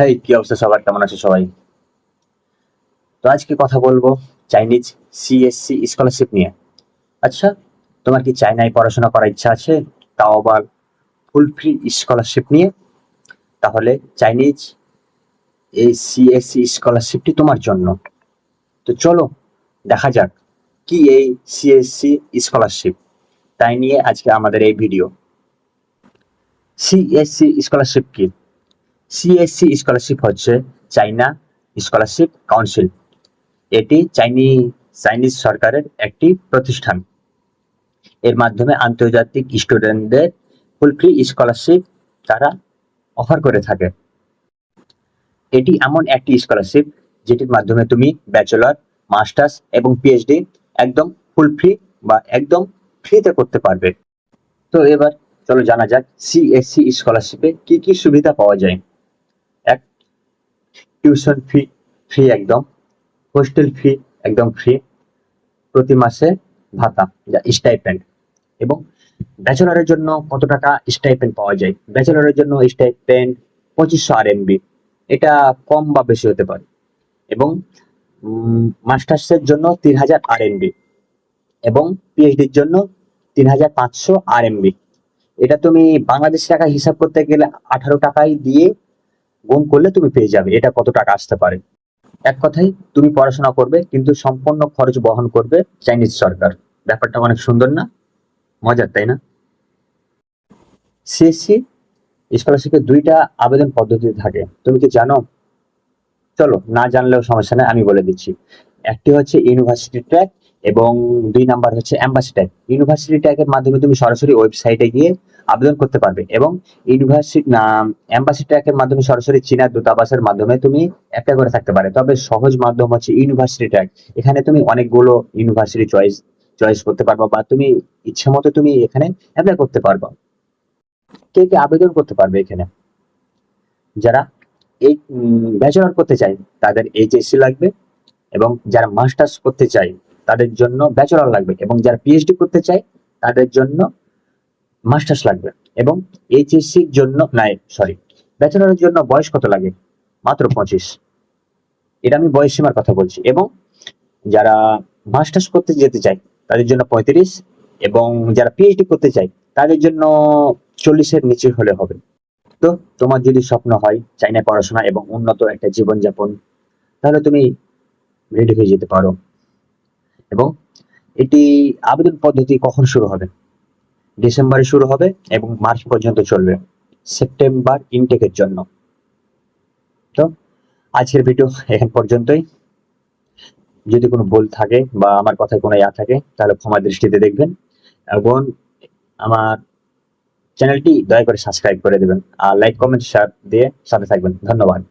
হ্যাঁ কি অবস্থা সবার? কেমন আছে সবাই? তো আজকে কথা বলব চাইনিজ সিএসসি স্কলারশিপ নিয়ে। আচ্ছা তোমার কি চায়নায় পড়াশোনা করার ইচ্ছা আছে? তাও আবার ফুল ফ্রি স্কলারশিপ নিয়ে। তাহলে চাইনিজ এই সিএসসি স্কলারশিপটি তোমার জন্য। তো চলো, দেখা যাক কি এই সিএসসি স্কলারশিপ তাই নিয়ে আজকে আমাদের এই ভিডিও সিএসসি স্কলারশিপ কি? সিএসসি স্কলারশিপ হচ্ছে চাইনা স্কলারশিপ কাউন্সিল এটি চাইনি চাইনিজ সরকারের একটি প্রতিষ্ঠান। এর মাধ্যমে আন্তর্জাতিক স্টুডেন্টদের ফুল ফ্রি স্কলারশিপ তারা অফার করে থাকে। এটি এমন একটি স্কলারশিপ যেটির মাধ্যমে তুমি ব্যাচেলর মাস্টার্স এবং পিএইচডি একদম ফুল ফ্রি বা একদম ফ্রিতে করতে পারবে। তো এবার চলো জানা যাক সিএসসি স্কলারশিপে কি কি সুবিধা পাওয়া যায়। টিউশন ফি ফ্রি একদম। হোস্টেল ফি একদম ফ্রি প্রতি মাসে ভাতা, যা স্টাইপেন্ড এবং ব্যাচেলরের জন্য কত টাকা স্টাইপেন্ড পাওয়া যায়? ব্যাচেলরের জন্য স্টাইপেন্ড পঁচিশশো আর এটা কম বা বেশি হতে পারে। এবং মাস্টার্সের জন্য তিন হাজার আর এবং পিএইচডির জন্য তিন হাজার পাঁচশো আর এটা তুমি বাংলাদেশ টাকা হিসাব করতে গেলে আঠারো টাকায় দিয়ে গুণ করলে তুমি পেয়ে যাবে, এটা কত টাকা আসতে পারে। এক কথাই তুমি পড়াশোনা করবে, কিন্তু সম্পূর্ণ খরচ বহন করবে চাইনিজ সরকার। ব্যাপারটা অনেক সুন্দর না? মজার, তাই না? সিএসসি স্কলারশিপের দুইটা আবেদন পদ্ধতি থাকে। তুমি কি জানো? চলো, না জানলেও সমস্যা নেই, আমি বলে দিচ্ছি। একটি হচ্ছে ইউনিভার্সিটি ট্র্যাক এবং দুই নাম্বার হচ্ছে অ্যাম্বাসি ট্যাগ ইউনিভার্সিটি ট্যাগের মাধ্যমে তুমি সরাসরি ওয়েবসাইটে গিয়ে আবেদন করতে পারবে এবং ইউনিভার্সিটি অ্যাম্বাসি ট্র্যাকের মাধ্যমে সরাসরি চীনা দূতাবাসের মাধ্যমে তুমি অ্যাপ্লাই করে থাকতে পারে। তবে সহজ মাধ্যম হচ্ছে ইউনিভার্সিটি ট্র্যাক এখানে তুমি অনেকগুলো ইউনিভার্সিটি চয়েস চয়েস করতে পারবা বা তুমি ইচ্ছে মতো তুমি এখানে অ্যাপ্লাই করতে পারবা। কে কে আবেদন করতে পারবে এখানে? যারা এই ব্যাচেলর করতে চায়, তাদের এইচএসসি লাগবে এবং যারা মাস্টার্স করতে চায় তাদের জন্য ব্যাচেলর লাগবে এবং যারা পিএইচডি করতে চায়, তাদের জন্য মাস্টার্স লাগবে এবং এইচএসসির জন্য নাই সরি ব্যাচেলরের জন্য বয়স কত লাগে? মাত্র পঁচিশ। এটা আমি বয়স সীমার কথা বলছি এবং যারা মাস্টার্স করতে যেতে চায়, তাদের জন্য পঁয়ত্রিশ এবং যারা পিএইচডি করতে চায়, তাদের জন্য চল্লিশের নিচে হলে হবে। তো তোমার যদি স্বপ্ন হয় চাইনা পড়াশোনা এবং উন্নত একটা জীবনযাপন, তাহলে তুমি রেডি হয়ে যেতে পারো। এবং এটি আবেদন পদ্ধতি কখন শুরু হবে? ডিসেম্বরে শুরু হবে এবং মার্চ পর্যন্ত চলবে। সেপ্টেম্বর ইনটেকের জন্য। তো আজকের ভিডিও এখান পর্যন্তই। যদি কোনো ভুল থাকে বা আমার কথায় কোনো ইয়া থাকে, তাহলে ক্ষমা দৃষ্টিতে দেখবেন এবং আমার চ্যানেলটি দয়া করে সাবস্ক্রাইব করে দেবেন। আর লাইক, কমেন্ট শেয়ার দিয়ে সাথে থাকবেন। ধন্যবাদ।